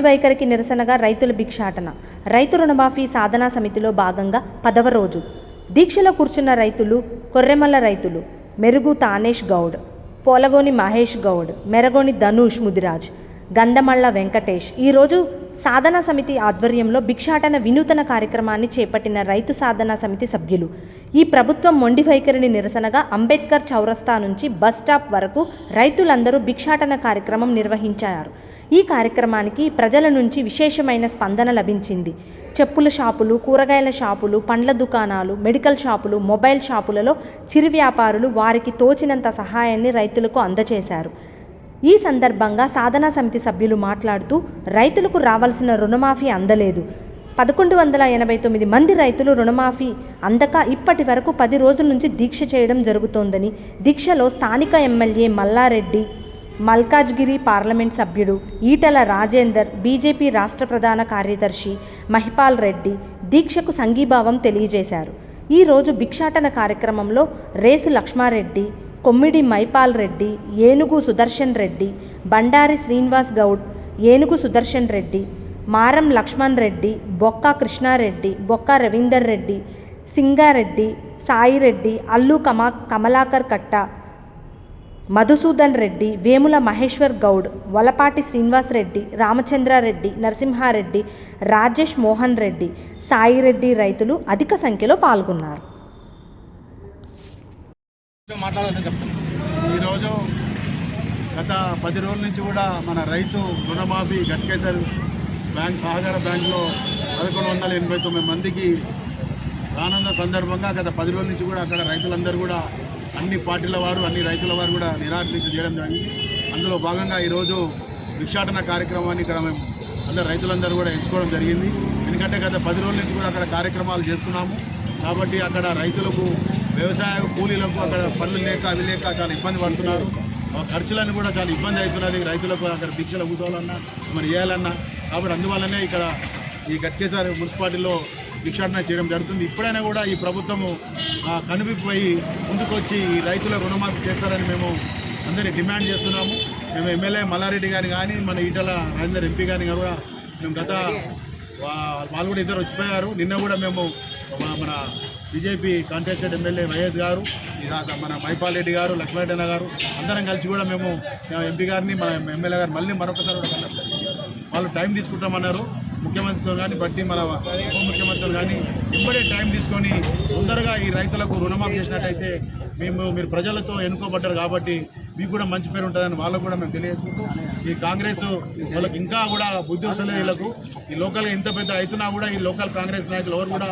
వైఖరికి నిరసనగా రైతుల భిక్షాటన. రైతు రుణమాఫీ సాధనా సమితిలో భాగంగా పదవ రోజు. దీక్షలో కూర్చున్న రైతులు కొర్రెమల్ల రైతులు మెరుగు తానేష్ గౌడ్ పోలగోని మహేష్ గౌడ్ మెరగోని ధనుష్ ముదిరాజ్ గంధమళ్ళ వెంకటేష్ ఈరోజు సాధనా సమితి ఆధ్వర్యంలో భిక్షాటన వినూతన కార్యక్రమాన్ని చేపట్టిన రైతు సాధనా సమితి సభ్యులు. ఈ ప్రభుత్వం మొండి వైఖరిని నిరసనగా అంబేద్కర్ చౌరస్తా నుంచి బస్ స్టాప్ వరకు రైతులందరూ భిక్షాటన కార్యక్రమం నిర్వహించారు. ఈ కార్యక్రమానికి ప్రజల నుంచి విశేషమైన స్పందన లభించింది. చెప్పుల షాపులు కూరగాయల షాపులు పండ్ల దుకాణాలు మెడికల్ షాపులు మొబైల్ షాపులలో చిరు వ్యాపారులు వారికి తోచినంత సహాయాన్ని రైతులకు అందజేశారు. ఈ సందర్భంగా సాధనా సమితి సభ్యులు మాట్లాడుతూ రైతులకు రావాల్సిన రుణమాఫీ అందలేదు. పదకొండు వందల ఎనభై తొమ్మిది మంది రైతులు రుణమాఫీ అందక ఇప్పటి వరకు పది రోజుల నుంచి దీక్ష చేయడం జరుగుతోందని దీక్షలో స్థానిక ఎమ్మెల్యే మల్లారెడ్డి మల్కాజ్గిరి పార్లమెంట్ సభ్యుడు ఈటల రాజేందర్ బీజేపీ రాష్ట్ర ప్రధాన కార్యదర్శి మహిపాల్ రెడ్డి దీక్షకు సంఘీభావం తెలియజేశారు. ఈరోజు భిక్షాటన కార్యక్రమంలో రేసు లక్ష్మారెడ్డి కొమ్మిడి మైపాల్ రెడ్డి ఏనుగు సుదర్శన్ రెడ్డి బండారి శ్రీనివాస్ గౌడ్ ఏనుగు సుదర్శన్ రెడ్డి మారం లక్ష్మణ్ రెడ్డి బొక్క కృష్ణారెడ్డి బొక్క రవీందర్ రెడ్డి సింగారెడ్డి సాయిరెడ్డి అల్లు కమా కమలాకర్ కట్ట మధుసూదన్ రెడ్డి వేముల మహేశ్వర్ గౌడ్ వలపాటి శ్రీనివాస్ రెడ్డి రామచంద్రారెడ్డి నరసింహారెడ్డి రాజేష్ మోహన్ రెడ్డి సాయిరెడ్డి రైతులు అధిక సంఖ్యలో పాల్గొన్నారు. మాట్లాడాలని చెప్తున్నాను ఈరోజు గత పది రోజుల నుంచి కూడా మన రైతు రుణమాఫీ గట్కేసర్ బ్యాంక్ సహకార బ్యాంకులో పదకొండు వందల ఎనభై తొమ్మిది మందికి రానున్న సందర్భంగా గత పది రోజుల నుంచి కూడా అక్కడ రైతులందరూ కూడా అన్ని పార్టీల వారు అన్ని రైతుల వారు కూడా నిరాకరించ చేయడం జరిగింది. అందులో భాగంగా ఈరోజు భిక్షాటన కార్యక్రమాన్ని ఇక్కడ మేము అందరు రైతులందరూ కూడా ఎంచుకోవడం జరిగింది. ఎందుకంటే గత పది రోజుల నుంచి కూడా అక్కడ కార్యక్రమాలు చేస్తున్నాము. కాబట్టి అక్కడ రైతులకు వ్యవసాయ కూలీలకు అక్కడ పనులు లేక అవి లేక చాలా ఇబ్బంది పడుతున్నారు. ఆ ఖర్చులను కూడా చాలా ఇబ్బంది అవుతున్నది. రైతులకు అక్కడ దీక్షలు కూర్చోవాలన్నా మరి చేయాలన్నా కాబట్టి అందువల్లనే ఇక్కడ ఈ గట్కేసారి మున్సిపాలిటీలో భిక్షాటన చేయడం జరుగుతుంది. ఇప్పుడైనా కూడా ఈ ప్రభుత్వము కనిపిపోయి ముందుకొచ్చి ఈ రైతుల రుణమాఫీ చేస్తారని మేము అందరినీ డిమాండ్ చేస్తున్నాము. మేము ఎమ్మెల్యే మల్లారెడ్డి గారిని కానీ మన ఈటల రాజేందర్ ఎంపీ గారిని కూడా మేము గత వాళ్ళు కూడా ఇద్దరు వచ్చిపోయారు. నిన్న కూడా మేము మా- మన బీజేపీ కాంటెస్టెడ్ ఎమ్మెల్యే వైఎస్ గారు మన మైపాల్ రెడ్డి గారు లక్ష్మీరెడ్డి గారు అందరం కలిసి కూడా మేము ఎంపీ గారిని మన ఎమ్మెల్యే గారు మళ్ళీ మరొకసారి కూడా వాళ్ళు టైం తీసుకుంటామన్నారు. ముఖ్యమంత్రితో కానీ బట్టి మన ఉప ముఖ్యమంత్రితో కానీ ఇప్పుడే టైం తీసుకొని తొందరగా ఈ రైతులకు రుణమాఫీ చేసినట్టయితే మేము మీరు ప్రజలతో ఎన్నుకోబడ్డారు కాబట్టి మీకు కూడా మంచి పేరు ఉంటుందని వాళ్ళకు కూడా మేము తెలియజేసుకుంటూ ఈ కాంగ్రెస్ వాళ్ళకి ఇంకా కూడా బుద్ధి వస్తలేదు వీళ్ళకు. ఈ లోకల్గా ఇంత పెద్ద అవుతున్నా కూడా ఈ లోకల్ కాంగ్రెస్ నాయకులు ఎవరు కూడా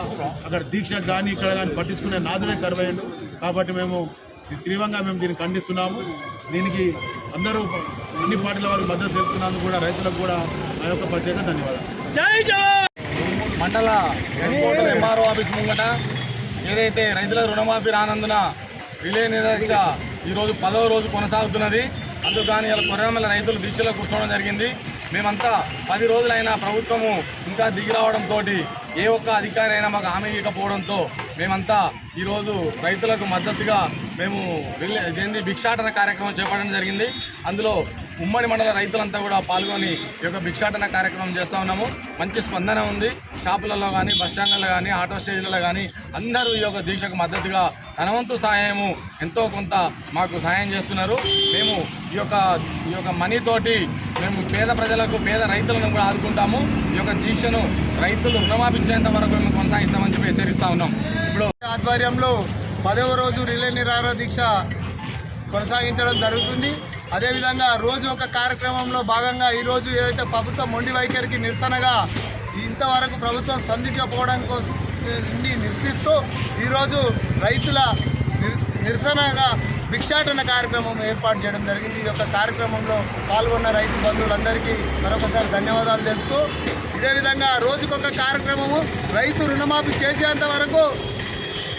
అక్కడ దీక్ష కానీ ఇక్కడ కానీ పట్టించుకునే నాదుడే కరువయ్యండు కాబట్టి మేము తీవ్రంగా మేము దీన్ని ఖండిస్తున్నాము. దీనికి అందరూ అన్ని పార్టీల వారికి మద్దతు తెలుపుతున్నందుకు కూడా రైతులకు కూడా మా యొక్క ప్రత్యేక ధన్యవాదాలు. మండల ఎంఆర్ఓ ఆఫీస్ ముంగట ఏదైతే రైతుల రుణమాఫీ రానందున రిలే నిరక్ష ఈరోజు పదవ రోజు కొనసాగుతున్నది. అందుకని ఇలా కొర్రమల్ల రైతులు దీక్షలో కూర్చోవడం జరిగింది. మేమంతా పది రోజులైనా ప్రభుత్వము ఇంకా దిగి రావడంతో ఏ ఒక్క అధికారి అయినా మాకు హామీ ఇవ్వకపోవడంతో మేమంతా ఈరోజు రైతులకు మద్దతుగా మేము రిలే భిక్షాటన కార్యక్రమం చేపట్టడం జరిగింది. అందులో ఉమ్మడి మండల రైతులంతా కూడా పాల్గొని ఈ యొక్క భిక్షాటన కార్యక్రమం చేస్తూ ఉన్నాము. మంచి స్పందన ఉంది. షాపులలో కానీ బస్ స్టాండ్లలో కానీ ఆటో స్టేజ్లలో కానీ అందరూ ఈ యొక్క దీక్షకు మద్దతుగా ధనవంతు సహాయము ఎంతో కొంత మాకు సహాయం చేస్తున్నారు. మేము ఈ యొక్క ఈ యొక్క మనీతోటి మేము పేద ప్రజలకు పేద రైతులను కూడా ఆదుకుంటాము. ఈ యొక్క దీక్షను రైతులు రుణమాపించేంత వరకు మేము కొనసాగిస్తామని చెప్పి హెచ్చరిస్తా ఉన్నాం. ఇప్పుడు ఆధ్వర్యంలో పదవ రోజు రిలే నిరాహార దీక్ష కొనసాగించడం జరుగుతుంది. అదేవిధంగా రోజు ఒక కార్యక్రమంలో భాగంగా ఈరోజు ఏదైతే ప్రభుత్వం మొండి వైఖరికి నిరసనగా ఇంతవరకు ప్రభుత్వం సంధించకపోవడం కోసం నిరసిస్తూ ఈరోజు రైతుల నిర్- నిరసనగా భిక్షాటన కార్యక్రమం ఏర్పాటు చేయడం జరిగింది. ఈ యొక్క కార్యక్రమంలో పాల్గొన్న రైతు బంధువులందరికీ మరొకసారి ధన్యవాదాలు తెలుపుతూ ఇదే విధంగా రోజుకొక కార్యక్రమము రైతు రుణమాఫీ చేసేంత వరకు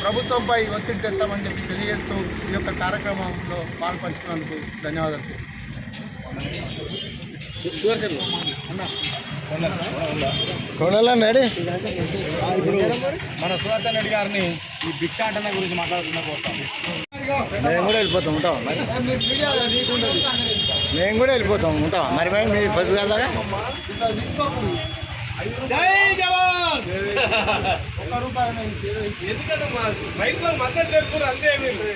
ప్రభుత్వంపై ఒత్తిడి తెస్తామని చెప్పి తెలియజేస్తూ ఈ యొక్క కార్యక్రమంలో పాల్పంచుకున్నందుకు ధన్యవాదాలు. కొనాలండి ఇప్పుడు మన సుదర్శన్ రెడ్డి గారిని ఈ భిక్షాటన గురించి మాట్లాడుతున్నా కోరుతాం. మేము కూడా వెళ్ళిపోతాం ఉంటాం మేము కూడా వెళ్ళిపోతాం ఉంటాం మరి మరి మీ పొద్దుగాల జై జవాన్! ఎందుకంటే మా రైతులకు మద్దతు చేస్తున్నారు అంతే మీరు.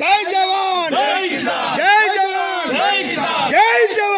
జై జవాన్ జై జవాన్ జై జవాన్